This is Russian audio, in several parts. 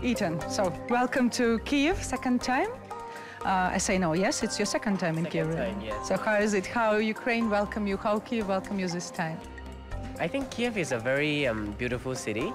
Ethan, so welcome to Kiev, second time. Uh, I say no, yes, it's your second time in Second Kiev. time, yes. So how is it? How Ukraine welcome you? How Kiev welcome you this time? I think Kiev is a very um, beautiful city.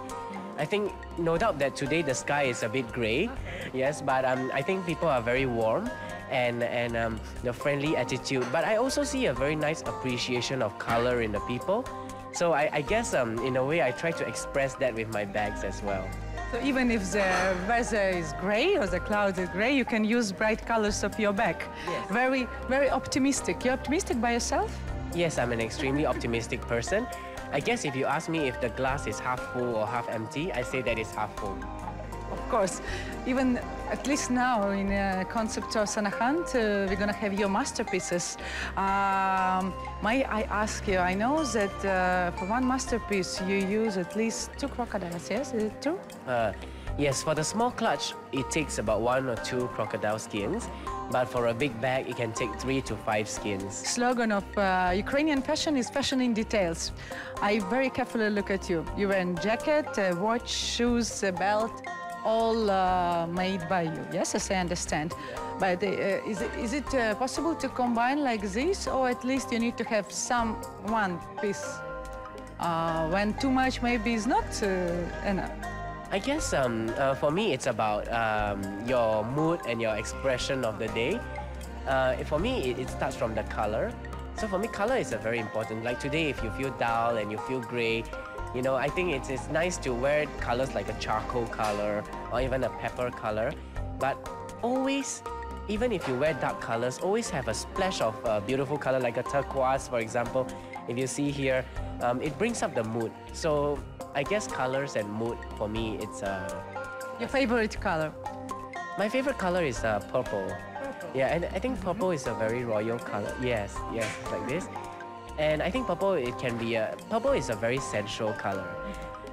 I think no doubt that today the sky is a bit gray, yes, but um, I think people are very warm and and um, the friendly attitude. But I also see a very nice appreciation of color in the people. So I, I guess um, in a way I try to express that with my bags as well. So even if the weather is gray or the clouds are gray, you can use bright colors of your bag. Yes. Very, very optimistic. You're optimistic by yourself? Yes, I'm an extremely optimistic person. I guess if you ask me if the glass is half full or half empty, I say that it's half full. Of course. Even at least now in uh, concept of Sanahant, uh, we're gonna have your masterpieces. Um, may I ask you? I know that uh, for one masterpiece you use at least two crocodiles. Yes, is it true? Uh, yes, for the small clutch, it takes about one or two crocodile skins, but for a big bag, it can take three to five skins. Slogan of uh, Ukrainian fashion is fashion in details. I very carefully look at you. You wear a jacket, a watch, shoes, a belt, all uh, made by you. Yes, as I understand. But uh, is it, is it uh, possible to combine like this, or at least you need to have some one piece? Uh, when too much maybe is not uh, enough. I guess um, uh, for me, it's about um, your mood and your expression of the day. For me, it, it starts from the color. So for me, color is a very important. Like today, if you feel dull and you feel gray, you know, I think it's, it's nice to wear colors like a charcoal color or even a pepper color. But always, even if you wear dark colors, always have a splash of uh, beautiful color like a turquoise, for example. If you see here, um, it brings up the mood. So I guess colors and mood for me, it's uh, Your favorite color? my favorite color is uh, purple. Yeah, and I think purple is a very royal color. Yes, yes, like this. And I think purple it can be a purple is a very sensual color.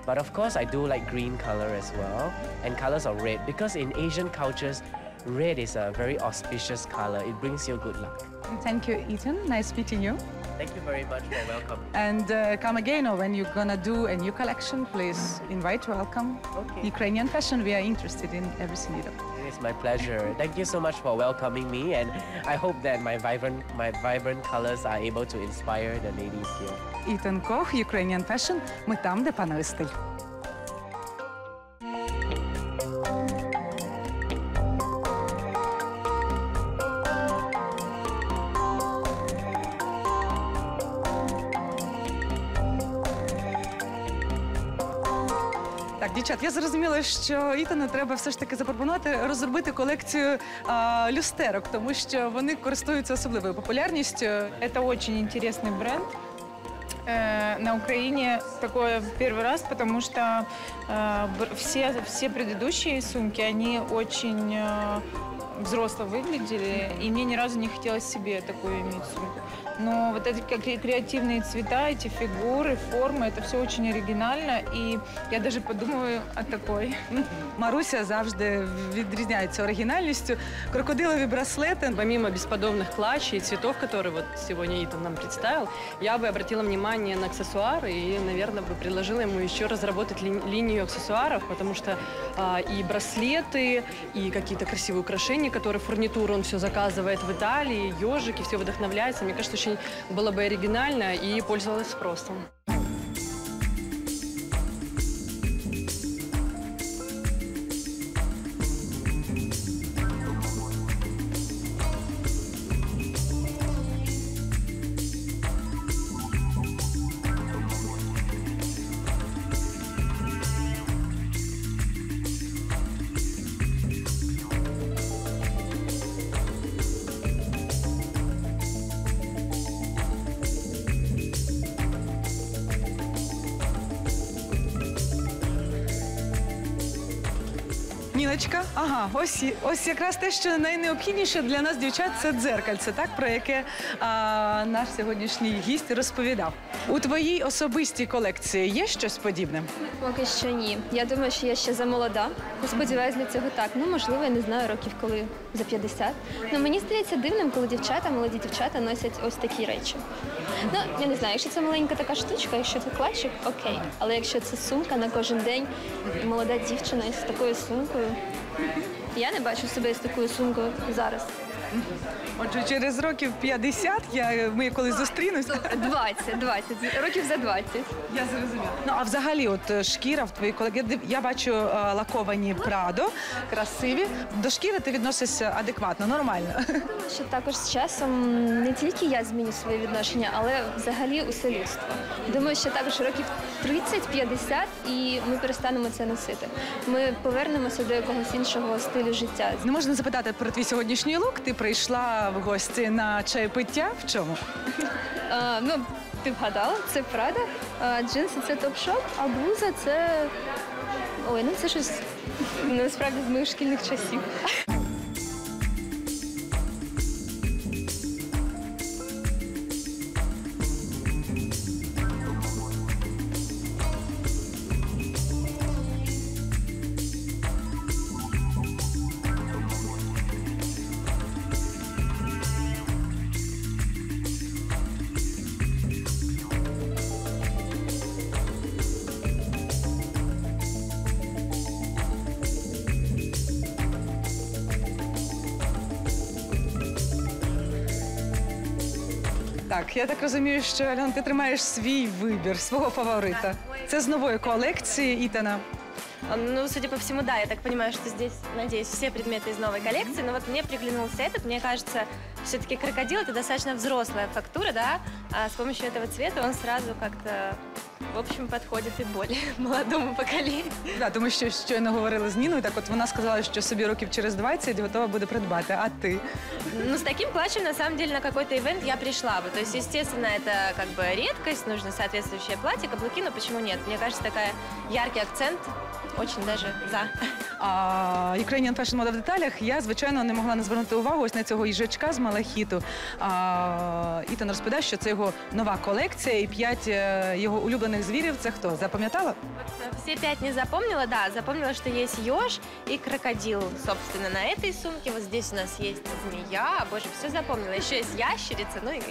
But of course, I do like green color as well, and colors of red because in Asian cultures, red is a very auspicious color. It brings you good luck. Thank you, Ethan. Nice meeting you. Thank you very much for welcome. And uh, come again, or when you're gonna do a new collection, please invite, welcome. Okay. Ukrainian fashion, we are interested in everything you do. It is my pleasure. Thank you so much for welcoming me, and I hope that my vibrant my vibrant colors are able to inspire the ladies here. Ethan Koch, Ukrainian fashion, ми там, де панує стиль. дівчат, я зрозуміла, що Ітану треба все ж таки запропонувати розробити колекцію а, люстерок, тому що вони користуються особливою популярністю. Это очень интересный бренд. Э, На Украине такое в первый раз, потому что э, бр- все, все предыдущие сумки, они очень э, взросло выглядели, и мне ни разу не хотелось себе такую иметь сумку. Но вот эти как кре- креативные цвета, эти фигуры, формы, это все очень оригинально, и я даже подумываю о такой. Маруся завжди відрізняється оригінальністю. Крокодилові браслети. Помимо бесподобных клатчей и цветов, которые вот сегодня Итан нам представил, я бы обратила внимание на аксессуары и, наверное, бы предложила ему еще разработать ли- линию аксессуаров, потому что а, и браслеты, и какие-то красивые украшения, которые фурнитуру он все заказывает в Италии, ежики, все вдохновляется. Мне кажется, очень было бы оригинально и пользовалось спросом. Ніночка, ага, ось, ось якраз те, що найнеобхідніше для нас, дівчат, це дзеркальце, так, про яке а, наш сьогоднішній гість розповідав. У твоїй особистій колекції є щось подібне? Поки що ні. Я думаю, що я ще замолода. Сподіваюсь, для цього так. Ну, можливо, я не знаю, років коли за 50. Ну мені здається дивним, коли дівчата, молоді дівчата носять ось такі речі. Ну, я не знаю, якщо це маленька така штучка, якщо це клачик, окей. Але якщо це сумка на кожен день, молода дівчина із такою сумкою. Я не бачу себе з такою сумкою зараз. Отже, через років 50 я, ми коли зустрінемося. 20, 20, років за 20. Я зрозуміла. Ну а взагалі, от е, шкіра в твоїй колеги, я, бачу е, лаковані Прадо, красиві. До шкіри ти відносишся адекватно, нормально. Думаю, що також з часом не тільки я зміню своє відношення, але взагалі усе людство. Думаю, що також років 30-50 і ми перестанемо це носити. Ми повернемося до якогось іншого стилю життя. Не можна запитати про твій сьогоднішній лук. Ти прийшла в гості на чайпиття. В чому? А, ну, ти вгадала, це Прада, джинси це топ-шоп, а блуза це. Ой, ну це щось насправді з моїх шкільних часів. Так, я так розумію, що Альон, ти тримаєш свій вибір, свого фаворита. Це з нової колекції Ітана. А, Ну, судя по всему, да, я так понимаю, что здесь, надеюсь, все предметы из новой коллекции. Но вот мне приглянулся этот. Мне кажется, все-таки крокодил это достаточно взрослая фактура, да. А с помощью этого цвета он сразу как-то, в общем, подходит и более молодому поколению. Да, тому що щойно говорили з Ніною, так от вона сказала, що собі років через 20 готова буде придбати. А ти? Ну, с таким клатчем, на самом деле, на какой-то ивент я пришла бы. То есть, естественно, это как бы редкость, нужно соответствующее платье, каблуки, но почему нет? Мне кажется, такая яркий акцент очень даже за. А Ukrainian Fashion Moda в деталях я, звичайно, не могла не звернути увагу ось на цього їжачка з малахіту. А, Ітан розповідає, що це його нова колекція і п'ять е, його улюблених звірів. Це хто? Запам'ятала? Вот, э, Все пять не запомнила, да, запомнила, что есть еж и крокодил, собственно, на этой сумке. Вот здесь у нас есть змея, боже, все запомнила. Еще есть ящерица, ну и,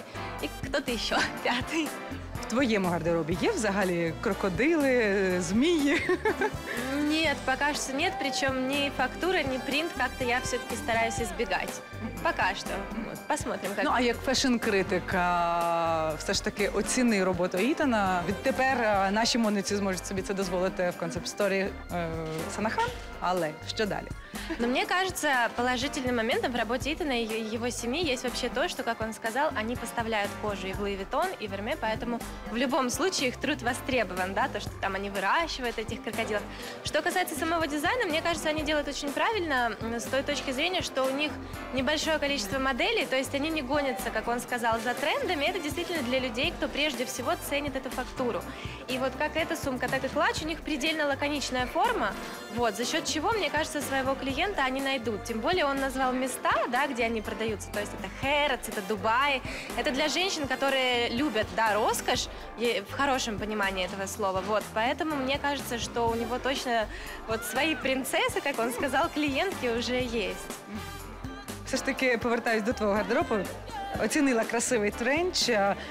и кто-то еще, пятый. В твоєму гардеробі є взагалі крокодили, е, змії? Нет, пока что нет, причем ни фактура, ни принт как-то я все-таки стараюсь избегать. Пока что. Посмотрим, как Ну а як фешн-критик, все ж таки оціни роботу Ітана. Відтепер наші модниці зможуть собі це дозволити в концепт-сторі е, Санахан. Але що далі? Но мне кажется, положительным моментом в работе Итана и его семьи есть вообще то, что, как он сказал, они поставляют кожу и в Луи Vuitton, и в Hermès, поэтому в любом случае их труд востребован, да, то, что там они выращивают этих крокодилов. Что касается самого дизайна, мне кажется, они делают очень правильно с той точки зрения, что у них небольшое количество моделей, то есть они не гонятся, как он сказал, за трендами. Это действительно для людей, кто прежде всего ценит эту фактуру. И вот как эта сумка, так и клатч, у них предельно лаконичная форма, вот, за счет чего, мне кажется, своего клиента они найдут. Тем более он назвал места, да, где они продаются. То есть это Хэротс, это Дубай. Это для женщин, которые любят, да, роскошь, в хорошем понимании этого слова. Вот, поэтому мне кажется, что у него точно вот свои принцессы, как он сказал, клиентки уже есть. Все ж таки повертаюсь до твого гардеробу. Оцінила красивий тренч.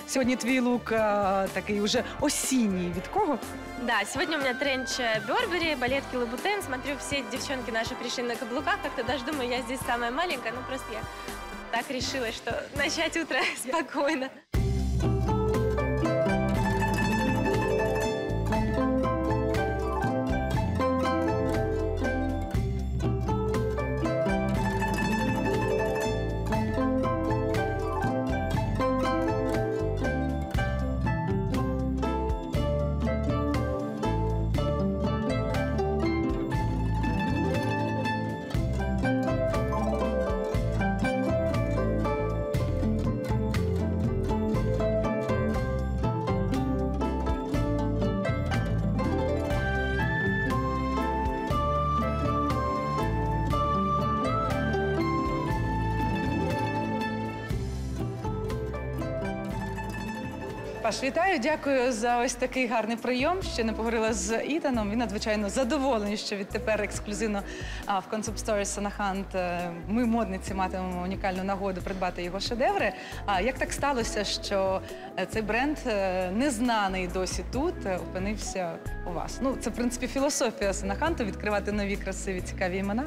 Сьогодні твій лук а, такий уже осінній. Від кого? Да, сегодня у меня тренч э, Бербери, балетки Лабутен. Смотрю, все девчонки наши пришли на каблуках. Как-то даже думаю, я здесь самая маленькая. Ну, просто я так решила, что начать утро спокойно. Паш, вітаю, дякую за ось такий гарний прийом. Ще не поговорила з Ітаном. Він надзвичайно задоволений, що відтепер ексклюзивно в Concept Stories Санахант е, ми, модниці, матимемо унікальну нагоду придбати його шедеври. А як так сталося, що е, цей бренд е, незнаний досі тут опинився у вас? Ну, це в принципі філософія Санаханту відкривати нові красиві цікаві імена.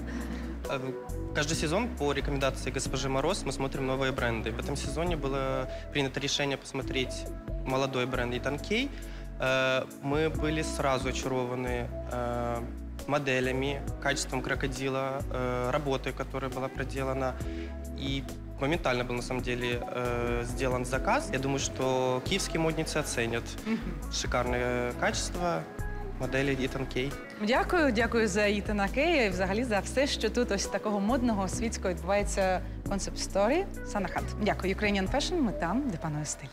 Э, Каждый сезон по рекомендации госпожи Мороз мы смотрим новые бренды. В этом сезоне было принято решение посмотреть молодой бренд Итан Кей. Э, Мы были сразу очарованы э, моделями, качеством крокодила, работой, которая была проделана. И моментально был на самом деле э, сделан заказ. Я думаю, что киевские модницы оценят шикарное качество модели Итан Кей. Дякую, дякую за Ітана Кея і взагалі за все, що тут ось такого модного світського відбувається концепт сторі Санахат. Дякую, Ukrainian Fashion, Ми там, де панує стиль.